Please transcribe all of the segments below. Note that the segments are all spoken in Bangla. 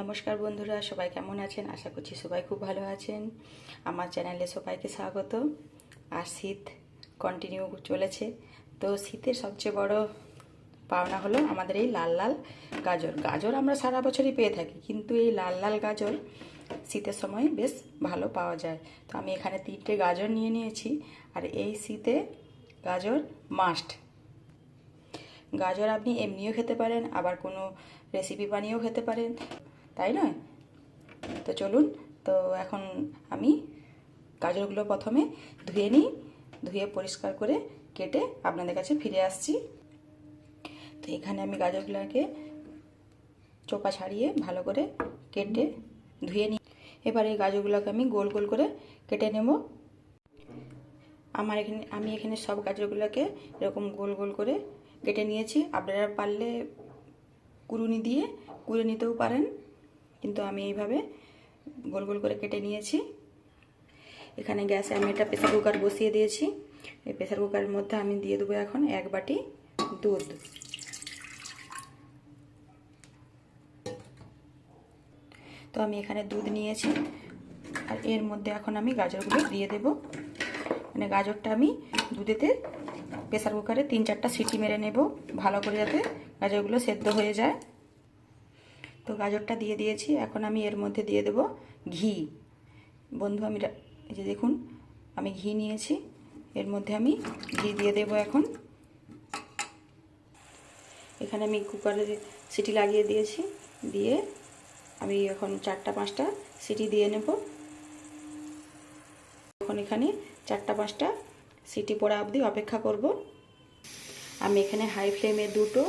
নমস্কার বন্ধুরা, সবাই কেমন আছেন? আশা করছি সবাই খুব ভালো আছেন। আমার চ্যানেলে সবাইকে স্বাগত। আর শীত কন্টিনিউ চলেছে। তো শীতের সবচেয়ে বড় পাওনা হলো আমাদের এই লাল লাল গাজর। গাজর আমরা সারা বছরই পেয়ে থাকি, কিন্তু এই লাল লাল গাজর শীতের সময় বেশ ভালো পাওয়া যায়। তো আমি এখানে তিনটে গাজর নিয়ে নিয়েছি, আর এই শীতে গাজর মাস্ট গাজর আপনি এমনিও খেতে পারেন, আবার কোনো রেসিপি বানিয়েও খেতে পারেন। তাই নয়? তো চলুন, তো এখন আমি গাজরগুলো প্রথমে ধুয়ে নিই, ধুয়ে পরিষ্কার করে কেটে আপনাদের কাছে ফিরে আসছি। তো এখানে আমি গাজরগুলোকে চোপা ছাড়িয়ে ভালো করে কেটে ধুয়ে নিই। এবার এই গাজরগুলোকে আমি গোল গোল করে কেটে নেব। আমার এখানে, আমি এখানে সব গাজরগুলোকে এরকম গোল গোল করে কেটে নিয়েছি। আপনারা পারলে কুড়ুনি দিয়ে, কুড়ে নিতেও পারেন। কিন্তু আমি এইভাবে গোল গোল করে কেটে নিয়েছি। এখানে গ্যাসে আমি একটা প্রেসার কুকার বসিয়ে দিয়েছি। এই প্রেসার কুকারের মধ্যে আমি দিয়ে দেবো এখন এক বাটি দুধ। তো আমি এখানে দুধ নিয়েছি আর এর মধ্যে এখন আমি গাজরগুলো দিয়ে দেব। মানে গাজরটা আমি দুধেতে প্রেসার কুকারে তিন চারটা সিটি মেরে নেব। ভালো করে যাতে গাজরগুলো সেদ্ধ হয়ে যায়। তো গাজরটা দিয়ে দিয়েছি, এখন আমি এর মধ্যে দিয়ে দেব ঘি। বন্ধু, আমি এই যে দেখুন, আমি ঘি নিয়েছি, এর মধ্যে আমি ঘি দিয়ে দেব এখন। এখানে আমি কুকারে সিটি লাগিয়ে দিয়েছি, দিয়ে আমি এখন চারটা পাঁচটা সিটি দিয়ে নেব। এখন এখানে চারটা পাঁচটা সিটি পড়া অবধি অপেক্ষা করব। আমি এখানে হাই ফ্লেমে দুটো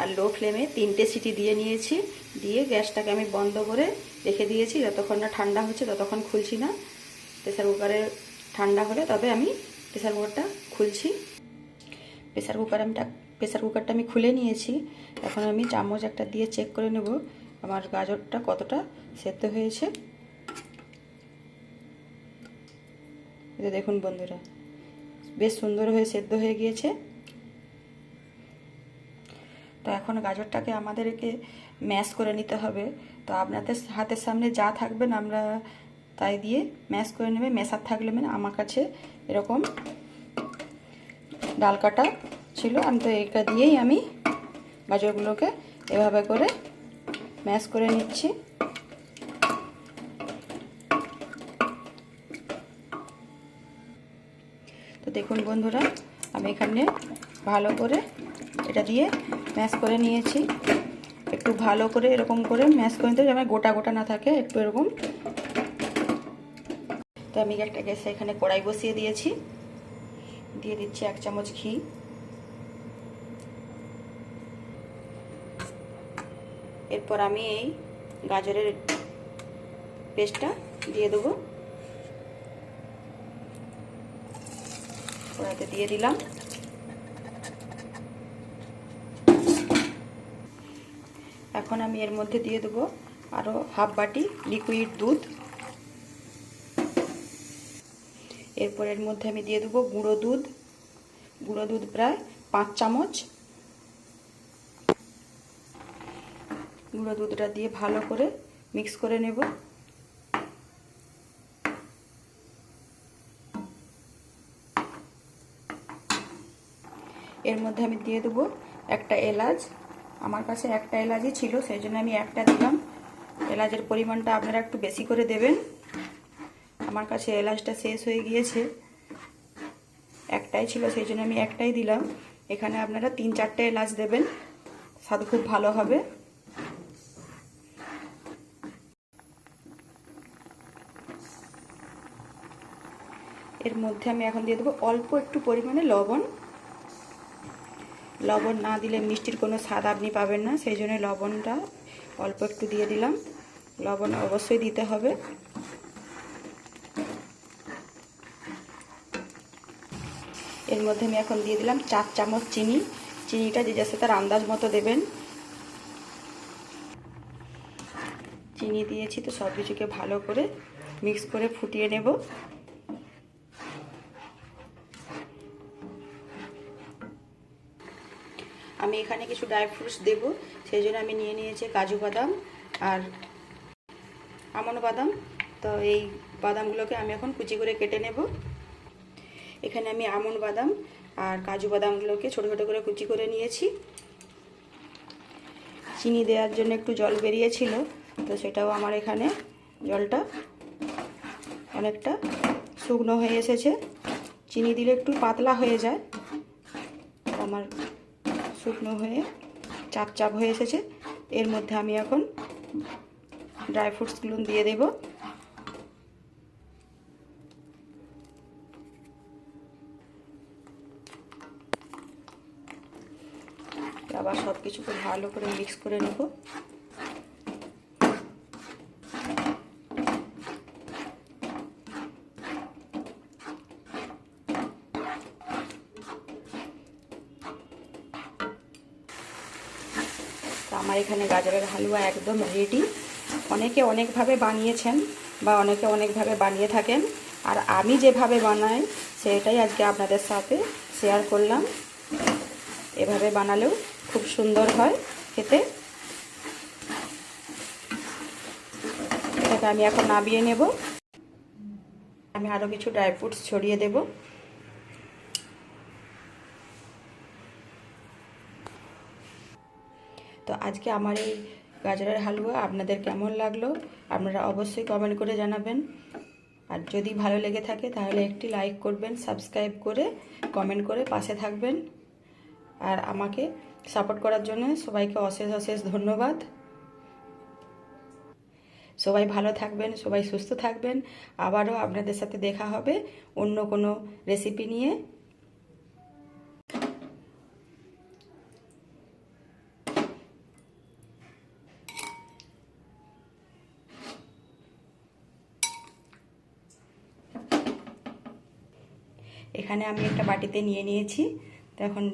আর লো ফ্লেমে তিনটে সিটি দিয়ে নিয়েছি। দিয়ে গ্যাসটাকে আমি বন্ধ করে রেখে দিয়েছি। যতক্ষণ না ঠান্ডা হচ্ছে ততক্ষণ খুলছি না। প্রেসার কুকারে ঠান্ডা হলে তবে আমি প্রেসার কুকারটা খুলছি। প্রেসার কুকার আমি প্রেসার কুকারটা আমি খুলে নিয়েছি। এখন আমি চামচ একটা দিয়ে চেক করে নেব আমার গাজরটা কতটা সেদ্ধ হয়েছে। দেখুন বন্ধুরা, বেশ সুন্দর হয়ে সেদ্ধ হয়ে গিয়েছে। এখন গাজরটাকে আমাদেরকে ম্যাশ করে নিতে হবে। তো আপনাদের হাতের সামনে যা থাকবেন আমরা তাই দিয়ে ম্যাশ করে নেবে। মেশার থাকলে মানে আমার কাছে এরকম ডাল কাটা ছিল। আমি তো এটা দিয়েই আমি গাজরগুলোকে এভাবে করে ম্যাশ করে নিচ্ছি। তো দেখুন বন্ধুরা, আমি এখানে ভালো করে এটা দিয়ে ম্যাশ করে নিয়েছি। একটু ভালো করে এরকম করে ম্যাশ করে নিতে যেমন গোটা গোটা না থাকে, একটু এরকম। তো আমি একটা গ্যাসে এখানে কড়াই বসিয়ে দিয়েছি। দিয়ে দিচ্ছি এক চামচ ঘি। এরপর আমি এই গাজরের পেস্টটা দিয়ে দেবো। কড়াইতে দিয়ে দিলাম। এখন আমি এর মধ্যে দিয়ে দেবো আরও হাফ বাটি লিকুইড দুধ। এরপর এর মধ্যে আমি দিয়ে দেবো গুঁড়ো দুধ। গুঁড়ো দুধ প্রায় পাঁচ চামচ। গুঁড়ো দুধটা দিয়ে ভালো করে মিক্স করে নেব। এর মধ্যে আমি দিয়ে দেবো একটা এলাচ। আমার কাছে একটা এলাচই ছিল, সেই জন্য আমি একটা দিলাম। এলাচের পরিমাণটা আপনারা একটু বেশি করে দেবেন। আমার কাছে এলাচটা শেষ হয়ে গিয়েছে। একটাই ছিল, সেই জন্য আমি একটাই দিলাম। এখানে আপনারা তিন চারটে এলাচ দেবেন। স্বাদ খুব ভালো হবে। এর মধ্যে আমি এখন দিয়ে দেবো অল্প একটু পরিমাণে লবণ। লবণ না দিলে মিষ্টির কোনো স্বাদ আপনি পাবেন না, সেই জন্য লবণটা অল্প একটু দিয়ে দিলাম। লবণ অবশ্যই দিতে হবে। এর মধ্যে আমি এখন দিয়ে দিলাম চার চামচ চিনি। চিনিটা যে যাচ্ছে তার আন্দাজ মতো দেবেন। চিনি দিয়েছি তো সব কিছুকে ভালো করে মিক্স করে ফুটিয়ে নেব। আমি এখানে কিছু ড্রাই ফ্রুটস দেবো, সেই জন্য আমি নিয়ে নিয়েছি কাজু বাদাম আর আমন বাদাম। তো এই বাদামগুলোকে আমি এখন কুচি করে কেটে নেব। এখানে আমি আমন বাদাম আর কাজু বাদামগুলোকে ছোটো ছোটো করে কুচি করে নিয়েছি। চিনি দেওয়ার জন্য একটু জল বেরিয়েছিল, তো সেটাও আমার এখানে জলটা অনেকটা শুকনো হয়ে এসেছে। চিনি দিলে একটু পাতলা হয়ে যায়। আমার শুকনো হয়ে চাপ চাপ হয়ে এসেছে। এর মধ্যে আমি এখন ড্রাই ফ্রুটসগুলো দিয়ে দেব। আবার সব কিছুকে ভালো করে মিক্স করে নেব। আমার এখানে গাজরের হালুয়া একদম রেডি অনেকে অনেকভাবে বানিয়েছেন বা অনেকে অনেকভাবে বানিয়ে থাকেন। আর আমি যেভাবে বানাই, সেটাই আজকে আপনাদের সাথে শেয়ার করলাম। এভাবে বানালেও খুব সুন্দর হয় খেতে। এটাকে আমি এখন নাবিয়ে নেব। আমি আরও কিছু ড্রাই ফ্রুটস ছড়িয়ে দেবো। তো আজকে আমার এই গাজরের হালুয়া আপনাদের কেমন লাগল আপনারা অবশ্যই কমেন্ট করে জানাবেন। আর যদি ভালো লেগে থাকে তাহলে একটি লাইক করবেন সাবস্ক্রাইব করে কমেন্ট করে পাশে থাকবেন। আর আমাকে সাপোর্ট করার জন্য সবাইকে অশেষ অশেষ ধন্যবাদ। সবাই ভালো থাকবেন, সবাই সুস্থ থাকবেন। আবারও আপনাদের সাথে দেখা হবে অন্য কোনো রেসিপি নিয়ে। এখানে আমি একটা বাটিতে নিয়ে নিয়েছি। তো এখন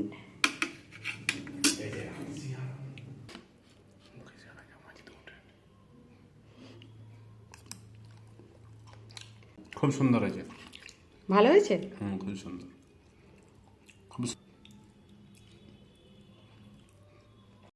খুব সুন্দর হয়েছে। ভালো হয়েছে? হ্যাঁ খুব সুন্দর।